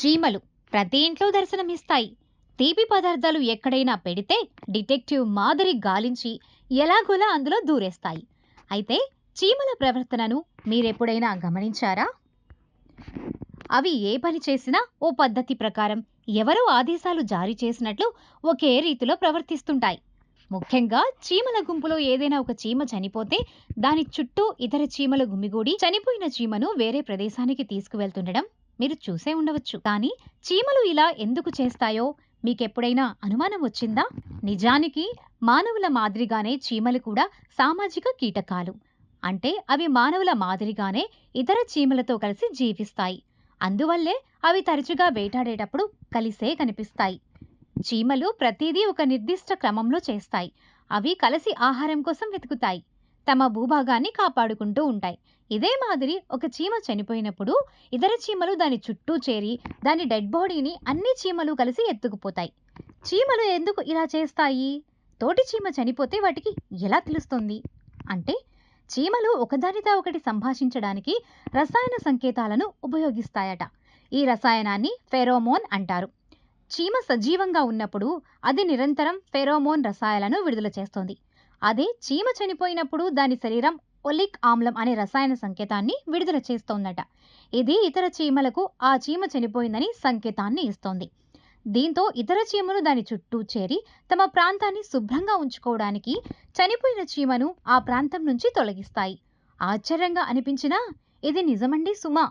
చీమలు ప్రతి ఇంట్లో దర్శనమిస్తాయి. తీపి పదార్థాలు ఎక్కడైనా పెడితే డిటెక్టివ్ మాదిరి గాలించి ఎలాగోలా అందులో దూరేస్తాయి. అయితే చీమల ప్రవర్తనను మీరెప్పుడైనా గమనించారా? అవి ఏ పని చేసినా ఓ పద్ధతి ప్రకారం ఎవరో ఆదేశాలు జారీ చేసినట్లు ఒకే రీతిలో ప్రవర్తిస్తుంటాయి. ముఖ్యంగా చీమల గుంపులో ఏదైనా ఒక చీమ చనిపోతే దాని చుట్టూ ఇతర చీమలు గుమిగూడి చనిపోయిన చీమను వేరే ప్రదేశానికి తీసుకువెళ్తుండడం మీరు చూసే ఉండవచ్చు. కానీ చీమలు ఇలా ఎందుకు చేస్తాయో మీకెప్పుడైనా అనుమానం వచ్చిందా? నిజానికి మానవుల మాదిరిగానే చీమలు కూడా సామాజిక కీటకాలు. అంటే అవి మానవుల మాదిరిగానే ఇతర చీమలతో కలిసి జీవిస్తాయి. అందువల్లే అవి తరచుగా వేటాడేటప్పుడు కలిసే కనిపిస్తాయి. చీమలు ప్రతిదీ ఒక నిర్దిష్ట క్రమంలో చేస్తాయి. అవి కలిసి ఆహారం కోసం వెతుకుతాయి. తమ భూభాగాన్ని కాపాడుకుంటూ ఉంటాయి. ఇదే మాదిరి ఒక చీమ చనిపోయినప్పుడు ఇతర చీమలు దాని చుట్టూ చేరి దాని డెడ్ బాడీని అన్ని చీమలు కలిసి ఎత్తుకుపోతాయి. చీమలు ఎందుకు ఇలా చేస్తాయి? తోటి చీమ చనిపోతే వాటికి ఎలా తెలుస్తుంది? అంటే చీమలు ఒకదానితో ఒకటి సంభాషించడానికి రసాయన సంకేతాలను ఉపయోగిస్తాయట. ఈ రసాయనాన్ని ఫెరోమోన్ అంటారు. చీమ సజీవంగా ఉన్నప్పుడు అది నిరంతరం ఫెరోమోన్ రసాయాలను విడుదల చేస్తుంది. అదే చీమ చనిపోయినప్పుడు దాని శరీరం ఒలిక్ ఆమ్లం అనే రసాయన సంకేతాన్ని విడుదల చేస్తోందట. ఇది ఇతర చీమలకు ఆ చీమ చనిపోయిందని సంకేతాన్ని ఇస్తోంది. దీంతో ఇతర చీమలు దాని చుట్టూ చేరి తమ ప్రాంతాన్ని శుభ్రంగా ఉంచుకోవడానికి చనిపోయిన చీమను ఆ ప్రాంతం నుంచి తొలగిస్తాయి. ఆశ్చర్యంగా అనిపించినా ఇది నిజమండి సుమా!